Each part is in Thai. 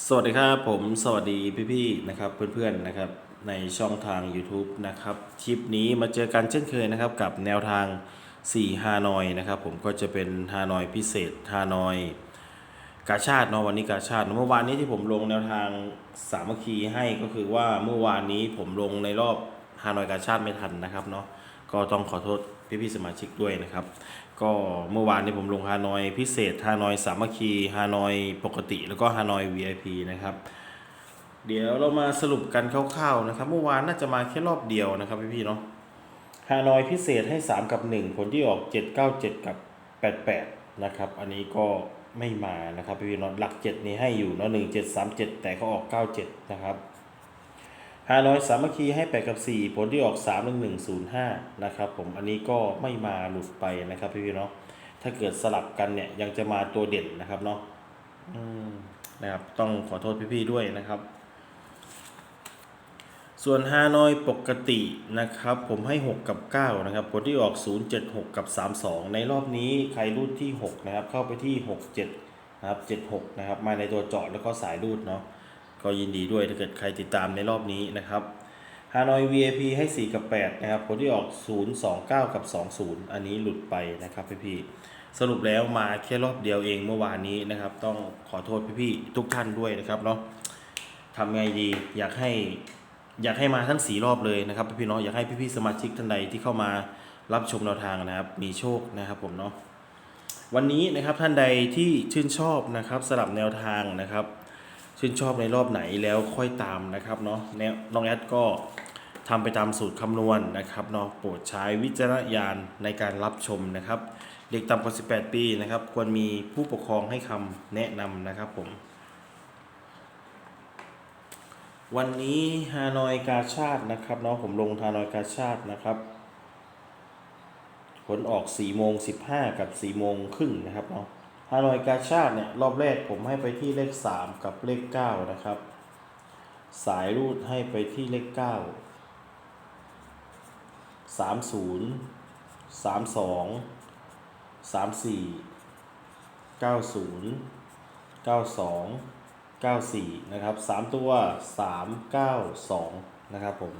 สวัสดีครับผมสวัสดีพี่ๆนะครับเพื่อนๆนะครับในช่องทาง YouTube นะครับคลิปนี้มาเจอกันเช่นเคยนะครับกับแนวทาง 4 ฮานอยนะครับผมก็จะเป็นฮานอยพิเศษฮานอยกาชาติเนาะวันนี้กาชาติเมื่อวานนี้ที่ผมลงแนวทางสามัคคีให้ก็คือว่าเมื่อวานนี้ผมลงในรอบฮานอยกาชาติไม่ทันนะครับเนาะ ก็ต้องขอโทษพี่ๆสมาชิกด้วยนะครับ ก็เมื่อวานนี้ผมลงฮานอยพิเศษฮานอยสามัคคีฮานอยปกติ แล้วก็ฮานอย VIP นะครับ เดี๋ยวเรามาสรุปกันคร่าวๆนะครับ เมื่อวานน่าจะมาแค่รอบเดียวนะครับพี่ๆเนาะฮานอยพิเศษให้ 3 กับ 1 ผลที่ออก 797 กับ 88 นะครับ อันนี้ก็ไม่มานะครับพี่ๆเนาะหลัก 7 นี้ให้อยู่เนาะ1737 แต่เขาออก 97 นะครับ ฮานอยสามัคคีให้8กับ4ผลที่ออก3 1 1 0 5นะครับผมอันนี้ก็ไม่มาหลุดไปนะครับพี่ๆเนาะถ้าเกิดสลับกันเนี่ยยังจะมาตัวเด่นนะครับเนาะอืมนะครับต้องขอโทษพี่ๆด้วยนะครับ ส่วนฮานอยปกตินะครับ ผมให้ 6 กับ 9 นะครับ ผลที่ออก 0 7 6 กับ 32 ในรอบนี้ใครรูดที่ 6 นะครับ เข้าไปที่ 6 7 นะครับ 76 นะครับ มาในตัวเจาะแล้วก็สายรูดเนาะ ก็ยินดีด้วยถ้าเกิดใครติดตามในรอบนี้นะครับฮานอย VIP ให้ 4 กับ 8 นะครับผลที่ออก 0 2 9 กับ 20 อันนี้หลุดไปนะครับพี่ๆสรุปแล้วมาแค่รอบเดียวเองเมื่อวานนี้นะครับ ต้องขอโทษพี่ๆทุกท่านด้วยนะครับเนาะทำไงดีอยากให้อยากให้มาทั้งสีรอบเลยนะครับพี่ๆเนาะอยากให้พี่ๆสมาชิกท่านใดที่เข้ามารับชมแนวทางนะครับ มีโชคนะครับผมเนาะวันนี้นะครับท่านใดที่ชื่นชอบนะครับสลับแนวทางนะครับ ชื่นชอบในรอบไหนแล้วค่อยตามนะครับเนาะน้องแอดก็ทำไปตามสูตรคำนวณนะครับเนาะโปรดใช้วิจารณญาณในการรับชมนะครับ เด็กต่ำกว่า 18 ปีนะครับ ควรมีผู้ปกครองให้คำแนะนำนะครับผมวันนี้ฮานอยกาชาตินะครับเนาะผมลงฮานอยกาชาตินะครับ ผลออก4โมง15 กับ4โมงครึ่งนะครับเนาะ ฮานอยกาชาติเนี่ยรอบแรกผมให้ไปที่เลข 3 กับเลข 9 นะครับ สายรูดให้ไปที่เลข 9 30 32 34 90 92 94 นะครับ 3 ตัว 392 นะครับผม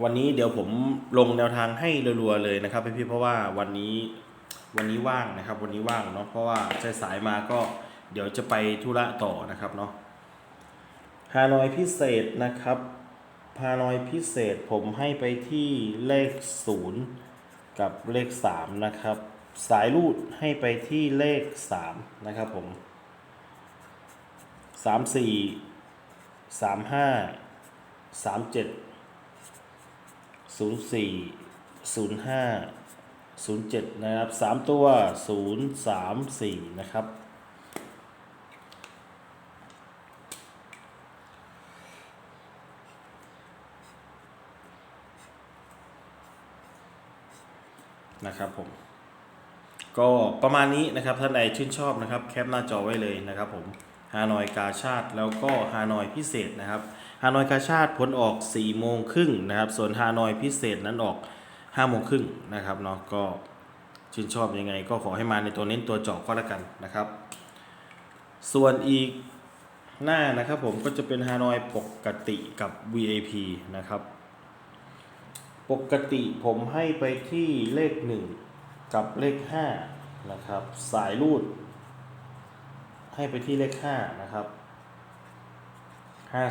วันนี้เดี๋ยวผมลงแนวทางให้รัวๆเลยนะครับพี่ๆเพราะว่าวันนี้วันนี้ว่างนะครับ วันนี้ว่างเนาะเพราะว่าสายๆมาก็เดี๋ยวจะไปธุระต่อนะครับเนาะฮานอยพิเศษนะครับฮานอยพิเศษผมให้ไปที่เลข 0 กับเลข 3 นะครับ สายรูดให้ไปที่เลข 3 นะครับผม 3 4 3 5 3 7 0 4 0 5 0 7นะครับ3ตัว0 3 4นะครับ นะครับผม ก็ประมาณนี้นะครับท่านใดชื่นชอบนะครับ แคปหน้าจอไว้เลยนะครับผม ฮานอยกาชาติ แล้วก็ฮานอยพิเศษนะครับฮานอยกาชาติผลออก4โมงครึ่งนะครับ ส่วนฮานอยพิเศษนั้นออก5โมงครึ่งนะครับเนาะก็ชื่นชอบยังไง ก็ขอให้มาในตัวเน้นตัวเจาะก็แล้วกันนะครับ ส่วนอีกหน้านะครับผมก็จะเป็นฮานอยปกติกับ VIP นะครับ ปกติผมให้ไปที่เลข 1 กับเลข5นะครับสายรูด ให้ไปที่เลข5นะครับ53 57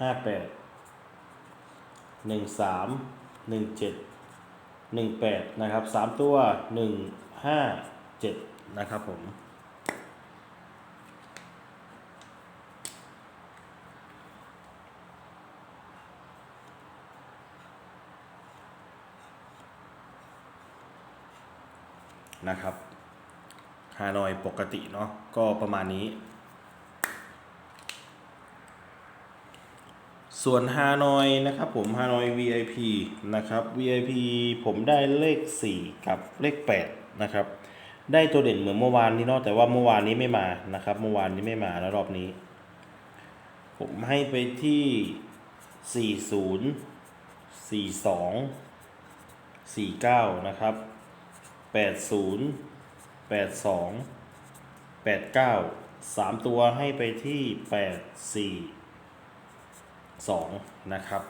58 13 17 18นะครับ3ตัว1 5 7นะครับผมนะครับ ฮานอยปกติเนาะก็ประมาณนี้ ส่วนฮานอยนะครับผมฮานอย VIP นะครับ VIP ผมได้เลข 4 กับเลข 8 นะครับ ได้ตัวเด่นเหมือนเมื่อวานนี้เนาะแต่ว่าเมื่อวานนี้ไม่มานะครับ เมื่อวานนี้ไม่มาแล้วรอบนี้ ผมให้ไปที่สี่ศูนย์สี่สองสี่เก้านะครับแปดศูนย์ แปดสองแปดเก้าสามตัวให้ไปที่แปดสี่สองนะครับ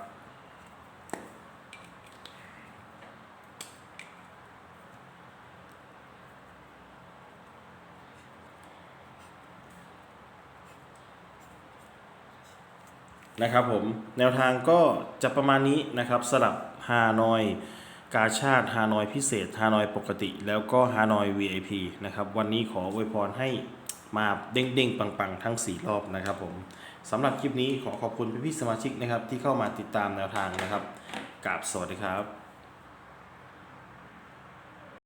นะครับผมแนวทางก็จะประมาณนี้นะครับสลับฮานอย กาชาติฮานอยพิเศษฮานอยปกติ แล้วก็ฮานอย VIP นะครับ วันนี้ขออวยพรให้มาเด้งๆ ปังๆ ทั้ง 4 รอบนะครับผมสำหรับคลิปนี้ขอขอบคุณพี่ๆสมาชิกนะครับที่เข้ามาติดตามแนวทางนะครับกราบสวัสดีครับ